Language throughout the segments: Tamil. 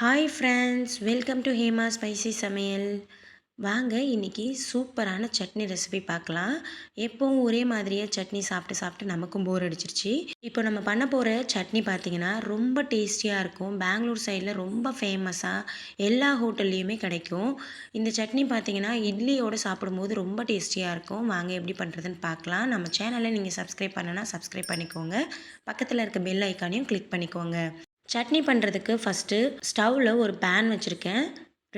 Hi friends welcome to Hema spicy சமையல் வாங்க இன்றைக்கி சூப்பரான சட்னி ரெசிபி பார்க்கலாம். எப்போவும் ஒரே மாதிரியே சட்னி சாப்பிட்டு சாப்பிட்டு நமக்கும் போர் அடிச்சிருச்சு. இப்போ நம்ம பண்ண போகிற சட்னி பார்த்திங்கன்னா ரொம்ப டேஸ்டியாக இருக்கும். பெங்களூர் சைடில் ரொம்ப ஃபேமஸாக எல்லா ஹோட்டல்லையுமே கிடைக்கும். இந்த சட்னி பார்த்திங்கன்னா இட்லியோடு சாப்பிடும்போது ரொம்ப டேஸ்டியாக இருக்கும். வாங்க எப்படி பண்ணுறதுன்னு பார்க்கலாம். நம்ம சேனலை நீங்கள் சப்ஸ்கிரைப் பண்ணனா சப்ஸ்கிரைப் பண்ணிக்கோங்க. பக்கத்தில் இருக்க பெல் ஐக்கானையும் கிளிக் பண்ணிக்கோங்க. சட்னி பண்ணுறதுக்கு ஃபஸ்ட்டு ஸ்டவ்வில் ஒரு பேன் வச்சுருக்கேன்.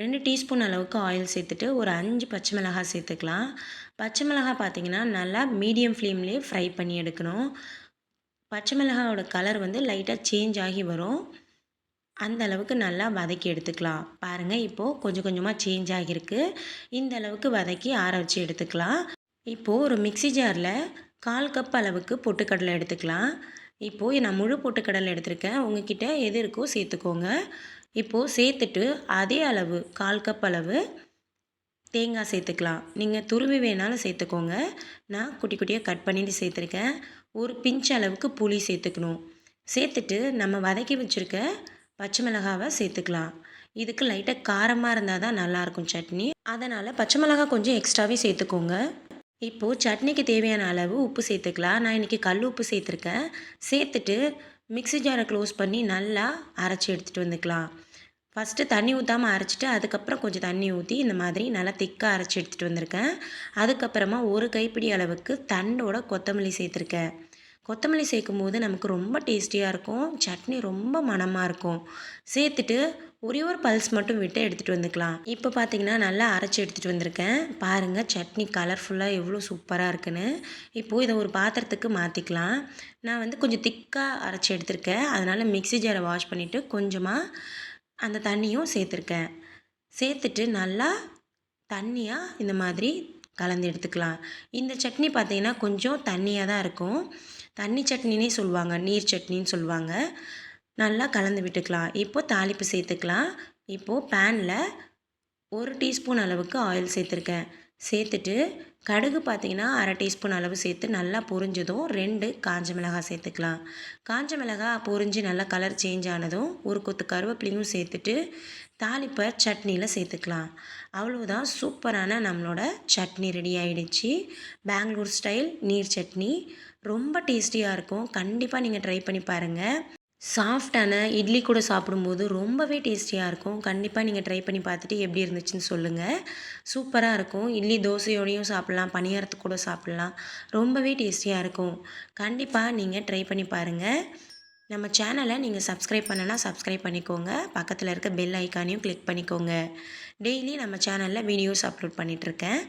ரெண்டு டீஸ்பூன் அளவுக்கு ஆயில் சேர்த்துட்டு ஒரு அஞ்சு பச்சை மிளகாய் சேர்த்துக்கலாம். பச்சை மிளகாய் பார்த்திங்கன்னா நல்லா மீடியம் ஃப்ளேம்லேயே ஃப்ரை பண்ணி எடுக்கணும். பச்சை மிளகாயோட கலர் வந்து லைட்டாக சேஞ்ச் ஆகி வரும். அந்த அளவுக்கு நல்லா வதக்கி எடுத்துக்கலாம். பாருங்கள் இப்போது கொஞ்சம் கொஞ்சமாக சேஞ்ச் ஆகியிருக்கு. இந்த அளவுக்கு வதக்கி ஆற வச்சு எடுத்துக்கலாம். இப்போது ஒரு மிக்சி ஜாரில் கால் கப் அளவுக்கு பொட்டுக்கடலை எடுத்துக்கலாம். இப்போது நான் முழு பொட்டுக்கடலை எடுத்திருக்கேன். உங்ககிட்ட எது இருக்கோ சேர்த்துக்கோங்க. இப்போது சேர்த்துட்டு அதே அளவு கால் கப் அளவு தேங்காய் சேர்த்துக்கலாம். நீங்கள் துருவி வேணாலும் சேர்த்துக்கோங்க. நான் குட்டி குட்டியாக கட் பண்ணிட்டு சேர்த்துருக்கேன். ஒரு பிஞ்ச் அளவுக்கு புளி சேர்த்துக்கணும். சேர்த்துட்டு நம்ம வதக்கி வச்சுருக்க பச்சை மிளகாவை சேர்த்துக்கலாம். இதுக்கு லைட்டாக காரமாக இருந்தால் தான் நல்லாயிருக்கும் சட்னி. அதனால் பச்சை மிளகாய் கொஞ்சம் எக்ஸ்ட்ராவே சேர்த்துக்கோங்க. இப்போது சட்னிக்கு தேவையான அளவு உப்பு சேர்த்துக்கலாம். நான் இன்றைக்கி கல் உப்பு சேர்த்துருக்கேன். சேர்த்துட்டு மிக்ஸி ஜாரை க்ளோஸ் பண்ணி நல்லா அரைச்சி எடுத்துகிட்டு வந்துக்கலாம். ஃபஸ்ட்டு தண்ணி ஊற்றாமல் அரைச்சிட்டு அதுக்கப்புறம் கொஞ்சம் தண்ணி ஊற்றி இந்த மாதிரி நல்லா திக்காக அரைச்சி எடுத்துகிட்டு வந்திருக்கேன். அதுக்கப்புறமா ஒரு கைப்பிடி அளவுக்கு தண்டோட கொத்தமல்லி சேர்த்துருக்கேன். கொத்தமல்லி சேர்க்கும் போது நமக்கு ரொம்ப டேஸ்டியாக இருக்கும். சட்னி ரொம்ப மணமாக இருக்கும். சேர்த்துட்டு ஒரே ஒரு பல்ஸ் மட்டும் விட்டு எடுத்துகிட்டு வந்துக்கலாம். இப்போ பார்த்தீங்கன்னா நல்லா அரைச்சி எடுத்துகிட்டு வந்திருக்கேன். பாருங்கள் சட்னி கலர்ஃபுல்லாக எவ்வளோ சூப்பராக இருக்குன்னு. இப்போது இதை ஒரு பாத்திரத்துக்கு மாற்றிக்கலாம் நான் வந்து கொஞ்சம் திக்காக அரைச்சி எடுத்திருக்கேன். அதனால் மிக்சி ஜாரை வாஷ் பண்ணிவிட்டு கொஞ்சமாக அந்த தண்ணியும் சேர்த்துருக்கேன். சேர்த்துட்டு நல்லா தண்ணியாக இந்த மாதிரி கலந்து எடுத்துக்கலாம். இந்த சட்னி பார்த்திங்கன்னா கொஞ்சம் தண்ணியாக தான் இருக்கும். தண்ணி சட்னினே சொல்லுவாங்க நீர் சட்னின்னு சொல்லுவாங்க. நல்லா கலந்து விட்டுக்கலாம். இப்போது தாளிப்பு சேர்த்துக்கலாம். இப்போது பேனில் ஒரு டீஸ்பூன் அளவுக்கு ஆயில் சேர்த்துருக்கேன். சேர்த்துட்டு கடுகு பார்த்திங்கன்னா அரை டீஸ்பூன் அளவு சேர்த்து நல்லா பொரிஞ்சதும் ரெண்டு காஞ்ச மிளகாய் சேர்த்துக்கலாம். காஞ்ச மிளகாய் பொரிஞ்சு நல்லா கலர் சேஞ்ச் ஆனதும் ஒரு கொத்து கருவேப்பிலையும் சேர்த்துட்டு தாளிப்பை சட்னியில் சேர்த்துக்கலாம். அவ்வளோதான் சூப்பரான நம்மளோட சட்னி ரெடி ஆகிடுச்சு பெங்களூர் ஸ்டைல் நீர் சட்னி. ரொம்ப டேஸ்டியாக இருக்கும். கண்டிப்பாக நீங்கள் ட்ரை பண்ணி பாருங்கள் சாஃப்டான இட்லி கூட சாப்பிடும்போது ரொம்பவே டேஸ்டியாக இருக்கும். கண்டிப்பாக நீங்கள் ட்ரை பண்ணி பார்த்துட்டு எப்படி இருந்துச்சுன்னு சொல்லுங்கள் சூப்பராக இருக்கும். இட்லி தோசையோடையும் சாப்பிட்லாம். பணியாரத்துக்கு கூட சாப்பிட்லாம். ரொம்பவே டேஸ்டியாக இருக்கும். கண்டிப்பாக நீங்கள் ட்ரை பண்ணி பாருங்கள் நம்ம சேனலை நீங்கள் சப்ஸ்கிரைப் பண்ணனா சப்ஸ்கிரைப் பண்ணிக்கோங்க. பக்கத்தில் இருக்க பெல் ஐக்கானையும் கிளிக் பண்ணிக்கோங்க. டெய்லி நம்ம சேனலில் வீடியோஸ் அப்லோட் பண்ணிகிட்ருக்கேன்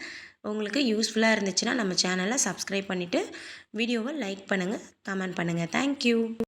உங்களுக்கு யூஸ்ஃபுல்லாக இருந்துச்சுன்னா நம்ம சேனலை சப்ஸ்கிரைப் பண்ணிவிட்டு வீடியோவை லைக் பண்ணுங்கள் கமெண்ட் பண்ணுங்கள் தேங்க்யூ